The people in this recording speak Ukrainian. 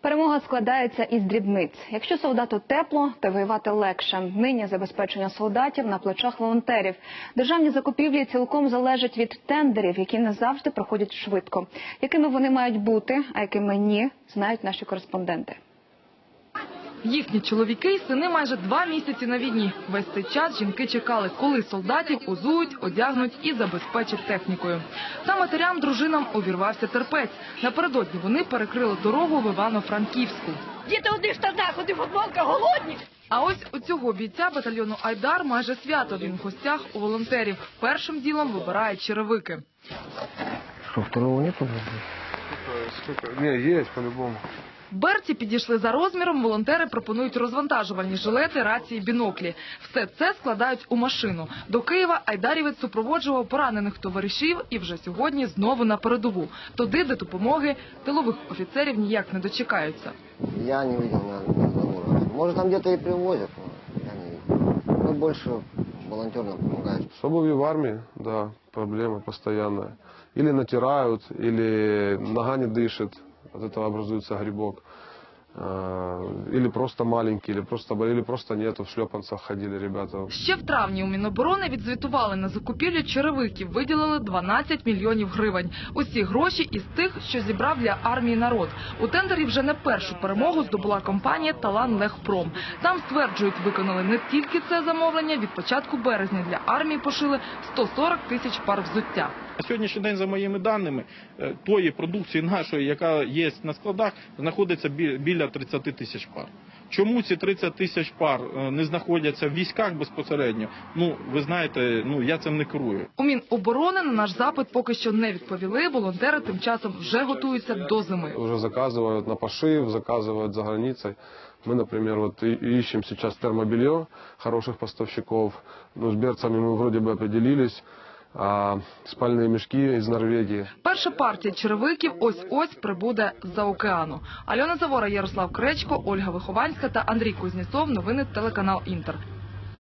Перемога складається із дрібниць. Якщо солдату тепло, то воювати легше. Нині забезпечення солдатів на плечах волонтерів. Державні закупівлі цілком залежать від тендерів, які не завжди проходять швидко. Якими вони мають бути, а якими ні, знають наші кореспонденти. Їхні чоловіки й сини майже два місяці на війні. Весь цей час жінки чекали, коли солдатів узують, одягнуть і забезпечать технікою. Та матерям, дружинам увірвався терпець. Напередодні вони перекрили дорогу в Івано-Франківську. Діти одні в штанах, одні футболка, голодні. А ось у цього бійця батальйону Айдар майже свято. Він в гостях у волонтерів. Першим ділом вибирає черевики. Что, второго? Не, есть по-любому. Берці підійшли за розміром, волонтери пропонують розвантажувальні жилети, рації, біноклі. Все це складають у машину. До Києва Айдарівець супроводжував поранених товаришів і вже сьогодні знову на передову. Туди, де допомоги тилових офіцерів ніяк не дочекаються. Я не видел на, заводах. Может, там где-то и привозят, но я не видел. Мы больше волонтерам помогаем. С обувью в армии, да, проблема постоянная. Или натирают, или нога не дышит, от этого образуется грибок. А, Или просто маленький, или просто, или просто нету, в шлепанцах ходили ребята. Ще в травні у Міноборони відзвітували на закупівлю черевиків, виділили 12 мільйонів гривень. Усі гроші із тих, що зібрав для армії народ. У тендері вже не першу перемогу здобула компанія Талан Легпром. Там стверджують, виконали не тільки це замовлення. Від початку березня для армії пошили 140 тисяч пар взуття. На сьогоднішній день, за моїми даними, е, тої продукції нашої, яка є на складах, знаходиться бі- біля 30 тисяч пар. Чому ці 30 тисяч пар е, не знаходяться в військах безпосередньо? Ну, ви знаєте, ну я цим не керую. У Міноборони на наш запит поки що не відповіли. Волонтери тим часом вже готуються до зими. Уже заказывают на пошив, заказывают за границей. Мы, например, вот и- ищем сейчас термобелье хороших поставщиков. Ну, с берцами мы вроде бы определились. А спальные мішки із Норвегії. Перша партія черевиків ось-ось прибуде з-за океану. Альона Завора, Ярослав Кречко, Ольга Вихованська та Андрій Кузнєцов. Новини телеканал Інтер.